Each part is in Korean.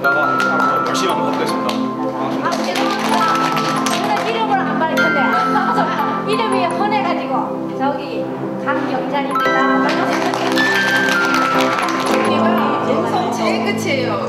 보다가 더 열심히 한번 해보겠습니다. 아, 죄송합니다. 오늘 이름을 안 밝혔네. 이름이 헌해가지고 저기 강경자입니다. 음성 제일 끝이에요.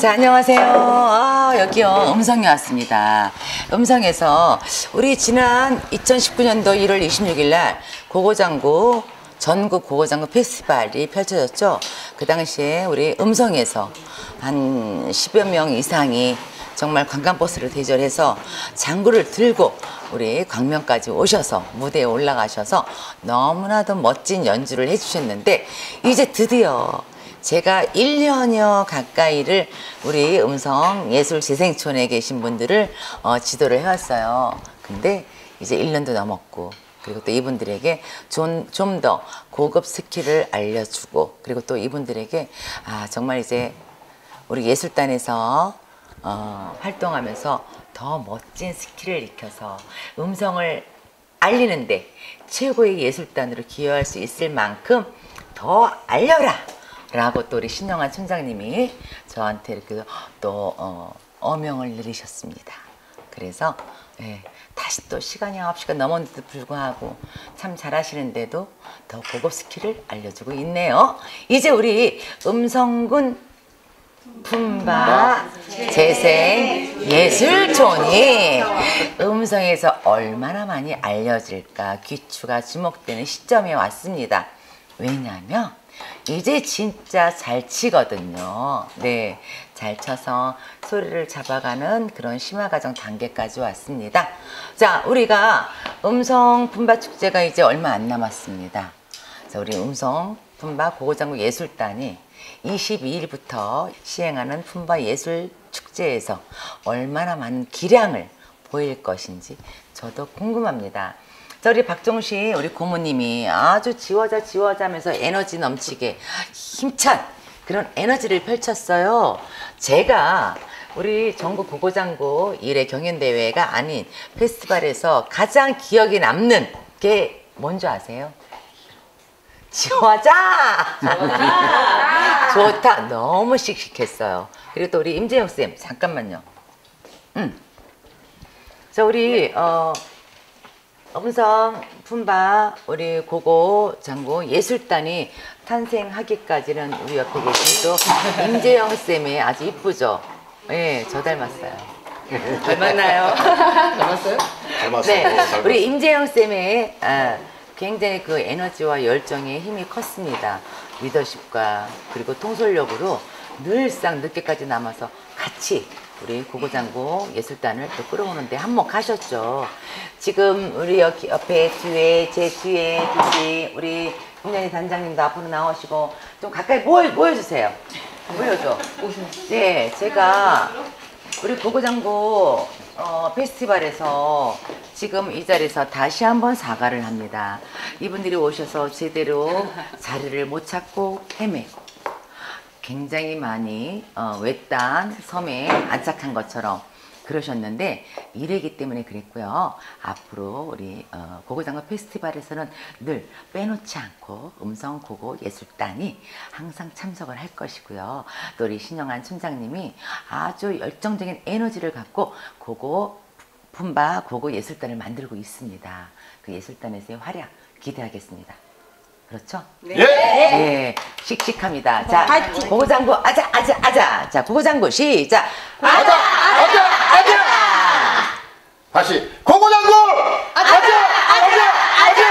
자, 안녕하세요. 아, 여기요. 음성에 왔습니다. 음성에서 우리 지난 2019년도 1월 26일 날 고고장구 전국 고고장구 페스티벌이 펼쳐졌죠. 그 당시에 우리 음성에서 한 10여 명 이상이 정말 관광버스를 대절해서 장구를 들고 우리 광명까지 오셔서 무대에 올라가셔서 너무나도 멋진 연주를 해주셨는데 이제 드디어 제가 1년여 가까이를 우리 음성 예술재생촌에 계신 분들을 어, 지도를 해왔어요. 근데 이제 1년도 넘었고 그리고 또 이분들에게 좀더 고급 스킬을 알려주고 그리고 또 이분들에게 아 정말 이제 우리 예술단에서 어, 활동하면서 더 멋진 스킬을 익혀서 음성을 알리는데 최고의 예술단으로 기여할 수 있을 만큼 더 알려라! 라고 또 우리 신영환 촌장님이 저한테 이렇게 또 어, 어명을 내리셨습니다. 그래서 예, 다시 또 시간이 9시가 넘었는데도 불구하고 참 잘하시는데도 더 고급 스킬을 알려주고 있네요. 이제 우리 음성군 품바 재생 예술촌이 음성에서 얼마나 많이 알려질까 귀추가 주목되는 시점에 왔습니다. 왜냐하면 이제 진짜 잘 치거든요. 네, 잘 쳐서 소리를 잡아가는 그런 심화 과정 단계까지 왔습니다. 자, 우리가 음성 품바 축제가 이제 얼마 안 남았습니다. 자, 우리 음성 품바 고고장구 예술단이 22일부터 시행하는 품바 예술 축제에서 얼마나 많은 기량을 보일 것인지 저도 궁금합니다. 자, 우리 박종시 우리 고모님이 아주 지워자 지워자 하면서 에너지 넘치게 힘찬 그런 에너지를 펼쳤어요. 제가 우리 전국 고고장구 일회 경연대회가 아닌 페스티벌에서 가장 기억에 남는 게 뭔지 아세요? 지워자! 좋다. 너무 씩씩했어요. 그리고 또 우리 임재영 쌤, 잠깐만요. 음. 자, 우리, 어, 음성 품바 우리 고고 장고 예술단이 탄생하기까지는 우리 옆에 계신 또 임재영 쌤이 아주 이쁘죠. 예, 저 닮았어요. 닮았나요? 닮았어요? 닮았어요. 네, 우리 임재영 쌤의 아, 굉장히 그 에너지와 열정의 힘이 컸습니다. 리더십과 그리고 통솔력으로 늘상 늦게까지 남아서 같이 우리 고고장고 예술단을 또 끌어오는데 한몫하셨죠. 지금 우리 여기 옆에 뒤에 제 뒤에 계신 우리 김연희 단장님도 앞으로 나오시고 좀 가까이 모여, 모여주세요. 모여줘. 네, 제가 우리 고고장고 어, 페스티벌에서 지금 이 자리에서 다시 한번 사과를 합니다. 이분들이 오셔서 제대로 자리를 못 찾고 헤매고 굉장히 많이 어, 외딴 섬에 안착한 것처럼 그러셨는데 이래기 때문에 그랬고요. 앞으로 우리 어, 고고장구 페스티벌에서는 늘 빼놓지 않고 음성 고고 예술단이 항상 참석을 할 것이고요. 또 우리 신영한 촌장님이 아주 열정적인 에너지를 갖고 고고 품바 고고 예술단을 만들고 있습니다. 그 예술단에서의 활약 기대하겠습니다. 그렇죠? 예! 네, 씩씩합니다. 자, 고고장구 아자 아자 아자. 자, 고고장구 시작. 아자 아자! 아자! 다시 고고장구! 아자! 아자! 아자!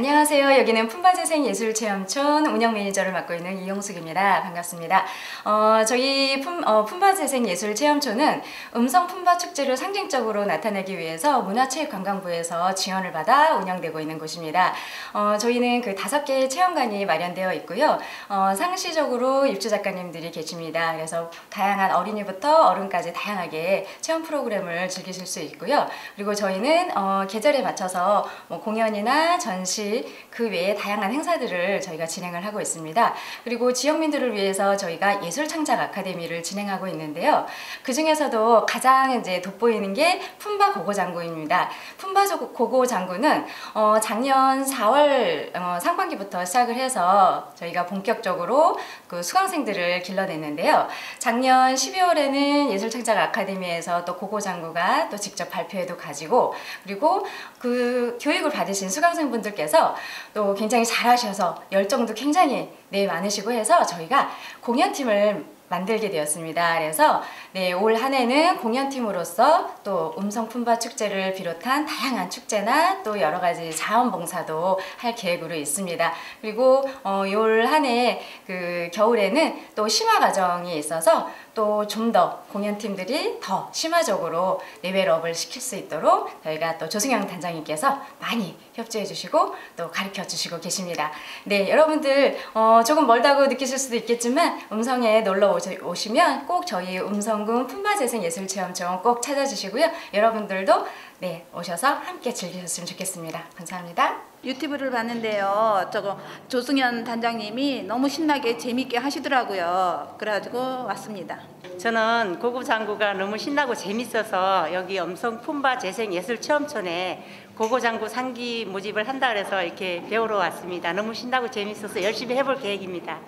안녕하세요. 여기는 품바재생 예술체험촌 운영 매니저를 맡고 있는 이용숙입니다. 반갑습니다. 어, 저희 품, 어, 품바재생 예술체험촌은 음성 품바 축제를 상징적으로 나타내기 위해서 문화체육관광부에서 지원을 받아 운영되고 있는 곳입니다. 어, 저희는 그 다섯 개의 체험관이 마련되어 있고요. 어, 상시적으로 입주 작가님들이 계십니다. 그래서 다양한 어린이부터 어른까지 다양하게 체험 프로그램을 즐기실 수 있고요. 그리고 저희는 어, 계절에 맞춰서 뭐 공연이나 전시 그 외에 다양한 행사들을 저희가 진행을 하고 있습니다. 그리고 지역민들을 위해서 저희가 예술 창작 아카데미를 진행하고 있는데요. 그 중에서도 가장 이제 돋보이는 게 품바 고고 장구입니다. 품바 조- 고고 장구는 어, 작년 4월 어, 상반기부터 시작을 해서 저희가 본격적으로 그 수강생들을 길러냈는데요. 작년 12월에는 예술 창작 아카데미에서 또 고고 장구가 또 직접 발표회도 가지고 그리고 그 교육을 받으신 수강생분들께서 또 굉장히 잘하셔서 열정도 굉장히 네 많으시고 해서 저희가 공연팀을 만들게 되었습니다. 그래서 네, 올 한 해는 공연팀으로서 또 음성 품바 축제를 비롯한 다양한 축제나 또 여러 가지 자원봉사도 할 계획으로 있습니다. 그리고 어, 올한 해 그 겨울에는 또 심화 과정이 있어서 또 좀 더 공연팀들이 더 심화적으로 레벨업을 시킬 수 있도록 저희가 또 조승영 단장님께서 많이 협조해 주시고 또 가르쳐 주시고 계십니다. 네, 여러분들 어, 조금 멀다고 느끼실 수도 있겠지만 음성에 놀러 오시- 오시면 꼭 저희 음성 군 품바재생예술체험촌 꼭 찾아주시고요. 여러분들도 네 오셔서 함께 즐기셨으면 좋겠습니다. 감사합니다. 유튜브를 봤는데요. 저거 조승현 단장님이 너무 신나게 재밌게 하시더라고요. 그래가지고 왔습니다. 저는 고급 장구가 너무 신나고 재밌어서 여기 엄성 품바 재생 예술 체험촌에 고고 장구 상기 모집을 한다 그래서 이렇게 배우러 왔습니다. 너무 신나고 재밌어서 열심히 해볼 계획입니다.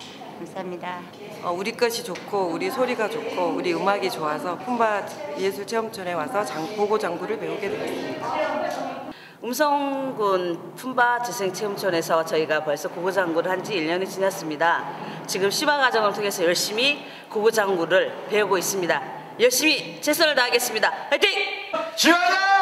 감사합니다. 어, 우리 것이 좋고 우리 소리가 좋고 우리 음악이 좋아서 품바 예술 체험촌에 와서 장, 보고 장구를 배우게 되었습니다. 음성군 품바 재생체험촌에서 저희가 벌써 고고장구를 한 지 1년이 지났습니다. 지금 심화 과정을 통해서 열심히 고고장구를 배우고 있습니다. 열심히 최선을 다하겠습니다. 화이팅! 지원아!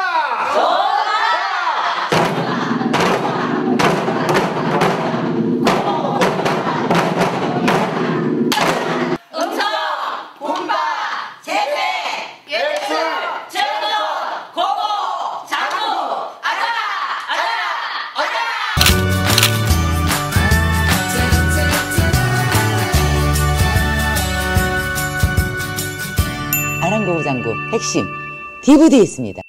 핵심 DVD 있습니다.